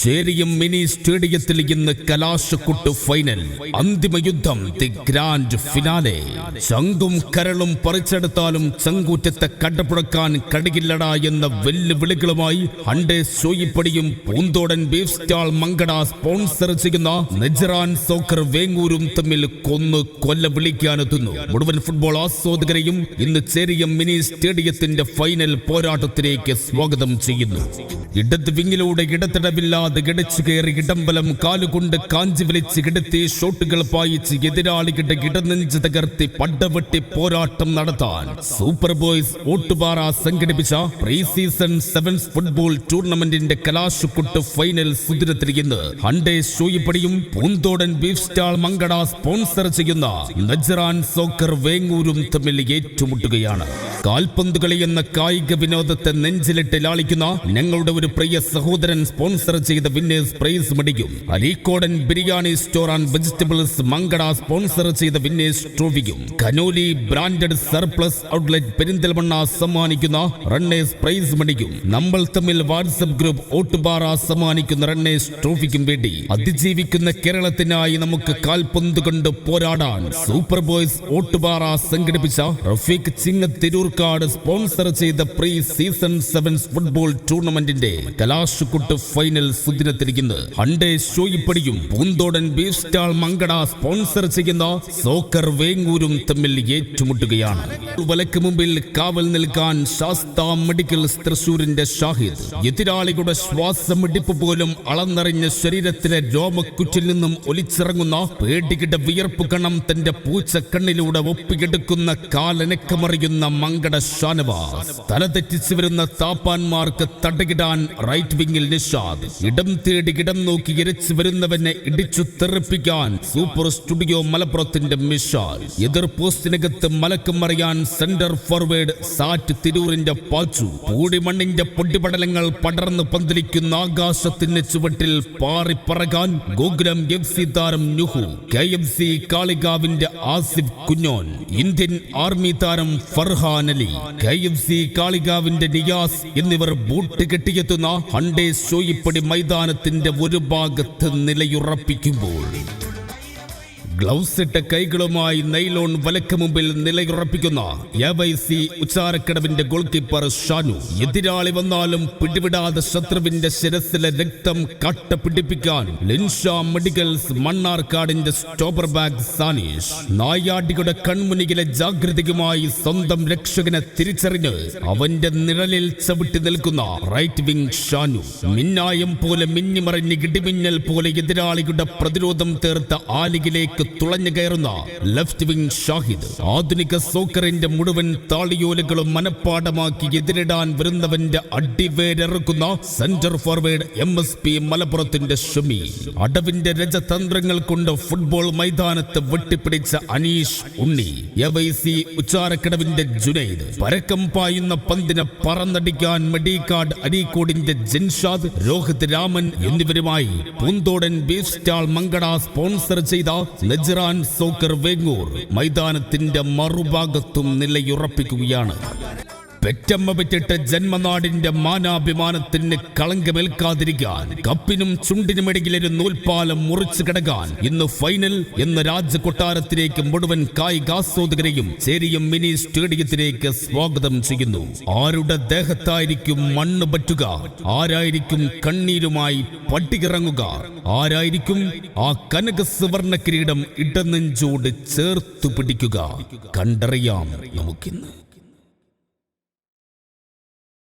ചേരിയും mini സ്റ്റേഡിയത്തിൽ ഇന്ന് കലാശക്കുട്ട് final. അന്തിമ യുദ്ധം ദി ഗ്രാൻഡ് ഫിനാലെ. ചങ്കും കരളും പറിച്ചെടുത്താലും ചങ്കൂറ്റത്തെ കടപ്പുഴക്കാൻ കഴിയില്ലടാ എന്ന വെല്ലുവിളികളുമായി ഹണ്ടേ സോയിപ്പടിയും Poonthodan beef stall Mankada sponsor ചെയ്യുന്ന നെജറാൻ സോക്കർ വേങ്ങൂരും തമ്മിൽ കൊന്ന് കൊല്ല വിളിക്കാനെത്തുന്നു. മുഴുവൻ ഫുട്ബോൾ ആസ്വാദകരെയും ഇന്ന് ചേരിയം മിനി സ്റ്റേഡിയത്തിന്റെ ഫൈനൽ പോരാട്ടത്തിലേക്ക് സ്വാഗതം ചെയ്യുന്നു. ഇടത് വിങ്ങിലൂടെ ഇടത്തടവില്ലാതെ ഇടച്ചു കയറി ഇടംബലം കാലുകൊണ്ട് കാഞ്ചി വലിച്ച് കിടത്തി ഷോട്ടുകൾ പായിച്ച് എതിരാളികളുടെ ഇടനെഞ്ച് തകർത്തി പടവെട്ടി പോരാട്ടം നടത്താൻ സൂപ്പർ ബോയ്സ് ഓട്ടുപാറ സംഘടിപ്പിച്ച പ്രീ സീസൺ സെവൻസ് ഫുട്ബോൾ ടൂർണമെന്റിന്റെ കലാശക്കുട്ട് ഫൈനൽ സുദിനത്തിരിക്കുന്നു ഹണ്ടേ ഷോയിപ്പടിയും Poonthodan beef stall Mankada sponsor ചെയ്യുന്ന നജറാൻ സോക്കർ വേങ്ങൂരും തമ്മിൽ ഏറ്റുമുട്ടുകയാണ്. കാൽപന്ത് കളി എന്ന കായിക വിനോദത്തെ നെഞ്ചിലിട്ട് ലാളിക്കുന്ന ഞങ്ങളുടെ ഒരു പ്രിയ സഹോദരൻ സ്പോൺസർ ചെയ്ത winners prize മടിക്കും. Aleekodan biryani store and vegetables Mankada sponsor ചെയ്ത winners ട്രോഫിക്കും Kanoli branded surplus outlet Perinthalmanna സമ്മാനിക്കുന്ന റണ്ണേഴ്സ് പ്രൈസ് മടിക്കും. നമ്മൾ തമ്മിൽ വാട്സപ്പ് ഗ്രൂപ്പ് ഓട്ടുപാറ സമ്മാനിക്കുന്ന റണ്ണേഴ്സ് ട്രോഫിക്കും വേണ്ടി അതിജീവിക്കുന്ന കേരളത്തിനായി നമുക്ക് കാൽപന്ത് കൊണ്ട് പോരാടാൻ സൂപ്പർ ബോയ്സ് ഓട്ടുപാറ സംഘടിപ്പിച്ച റഫീഖ് ചിങ്ങ തിരൂർക്കാട് സ്പോൺസർ ചെയ്ത പ്രീ സീസൺ സെവൻസ് ഫുട്ബോൾ ടൂർണമെന്റിന്റെ കലാശക്കുട്ട് ഫൈനൽ സുദിനത്തിരിക്കുന്നു ഹണ്ടേ ഷോയിപ്പടിയും Poonthodan beef stall Mankada sponsor ചെയ്യുന്ന സോക്കർ വേങ്ങൂരും തമ്മിൽ ഏറ്റുമുട്ടുകയാണ്. വലക്ക് മുമ്പിൽ കാവൽ നിൽക്കാൻ ശാസ്ത മെഡിക്കൽസ് തൃശൂരിന്റെ ഷാഹിദ്. എതിരാളികളുടെ ശ്വാസമിടിപ്പ് പോലും അളന്നറിഞ്ഞ ശരീരത്തിലെ രോമക്കുറ്റിൽ നിന്നും ഒലിച്ചിറങ്ങുന്ന പേടികിട വിയർപ്പ് കണം തന്റെ പൂച്ച കണ്ണിലൂടെ ഒപ്പിയെടുക്കുന്ന കാലനക്കമറിയുന്ന മങ്കട ഷാനവാസ്. തല തെറ്റിച്ചു വരുന്ന താപ്പാന്മാർക്ക് തടകിടാൻ റൈറ്റ് വിങ്ങിൽ നിഷാദ്. ഇടം തേടി ഇടം നോക്കി ഇരച്ചു വരുന്നവനെ ഇടിച്ചു തെറിപ്പിക്കാൻ സൂപ്പർ സ്റ്റുഡിയോ മലപ്പുറത്തിന്റെ മിഷാൽ. എതിർ പോസ്റ്റിനകത്ത് മലക്കം മറിയാൻ സെന്റർ ഫോർവേഡ് സാറ്റ് തിരൂരിന്റെ പാച്ചു. പൂടിമണ്ണിന്റെ പൊടിപടലങ്ങൾ പടർന്നു പന്തലിക്കുന്ന ആകാശത്തിന്റെ ചുവട്ടിൽ പാറിപ്പറകാൻ ഗോകുലം എഫ് സി താരം നുഹു കെ എം സി കാളികാവിന്റെ ആസിഫ് കുഞ്ഞോൻ ഇന്ത്യൻ ആർമി താരം Farhan Ali K M C കാളികാവിന്റെ Niyas എന്നിവർ ബൂട്ട് കെട്ടിയെത്തുന്ന ഹണ്ടേ ഷോയിപ്പടി മൈതാനത്തിന്റെ ഒരു ഭാഗത്ത് നിലയുറപ്പിക്കുമ്പോൾ ഗ്ലൗസ് ഇട്ട കൈകളുമായി നൈലോൺ വലക്ക് മുമ്പിൽ നിലയുറപ്പിക്കുന്ന എവൈസി ഉച്ചാരക്കടവിന്റെ ഗോൾ കീപ്പർ ഷാനു. എതിരാളി വന്നാലും പിടിവിടാതെ ശത്രുവിന്റെ ശിരസിലെ രക്തം കട്ട പിടിപ്പിക്കാൻ ലിൻഷ മെഡിക്കൽസ് മണ്ണാർക്കാടിന്റെ സ്റ്റോപ്പർ ബാഗ് സാനീഷ്. നായാടികളുടെ കൺമുനികിലെ ജാഗ്രതയുമായി സ്വന്തം രക്ഷകനെ തിരിച്ചറിഞ്ഞ് അവന്റെ നിഴലിൽ ചവിട്ടി നിൽക്കുന്ന റൈറ്റ് വിംഗ് ഷാനു. മിന്നായം പോലെ മിന്നിമറിഞ്ഞ് ഇടിമിന്നൽ പോലെ എതിരാളിയുടെ പ്രതിരോധം തീർത്ത ആലികിലേക്ക് തുളഞ്ഞു കയറുന്ന ലെഫ്റ്റ് വിംഗ് ഷാഹിദ് ആധുനിക സോക്കറിന്റെ മുഴുവൻ താളിയോലകളും മനപ്പാടമാക്കി എതിരിടാൻ വരുന്നവന്റെ അടിവേരറുക്കുന്ന centre forward M S P മലപ്പുറത്തിന്റെ ഷുമി. അടവിന്റെ രജതന്ത്രങ്ങൾ കൊണ്ട് ഫുട്ബോൾ മൈതാനത്ത് വെട്ടിപ്പിടിച്ച അനീഷ് ഉണ്ണി. എവൈസി ഉച്ചാരക്കടവിന്റെ ജുനൈദ്. പരക്കം പായുന്ന പന്തിനെ പറന്നടിക്കാൻ മെഡിക്കാട് അരീക്കോടിന്റെ ജിൻഷാദ്. രോഹിത് രാമൻ എന്നിവരുമായി Poonthodan beef stall Mankada sponsor ചെയ്ത നജറാൻ സോക്കർ വെങ്ങൂർ മൈതാനത്തിന്റെ മറുഭാഗത്തും നിലയുറപ്പിക്കുകയാണ്. പെറ്റമ്മ പെറ്റിട്ട് ജന്മനാടിന്റെ മാനാഭിമാനത്തിന് കളങ്കമേൽക്കാതിരിക്കാൻ കപ്പിനും ചുണ്ടിനുമിടയിലൊരു നൂൽപ്പാലം മുറിച്ചു കിടക്കാൻ ഇന്ന് ഫൈനൽ എന്ന രാജകൊട്ടാരത്തിലേക്ക് മുഴുവൻ കായികാസ്വാദകരെയും ചേരിയും മിനി സ്റ്റേഡിയത്തിലേക്ക് സ്വാഗതം ചെയ്യുന്നു. ആരുടെ ദേഹത്തായിരിക്കും മണ്ണ് പറ്റുക? ആരായിരിക്കും കണ്ണീരുമായി പട്ടികിറങ്ങുക ആരായിരിക്കും ആ കനക സുവർണ കിരീടം ഇടനെഞ്ചോട് ചേർത്തു പിടിക്കുക? കണ്ടറിയാം നമുക്കിന്ന്.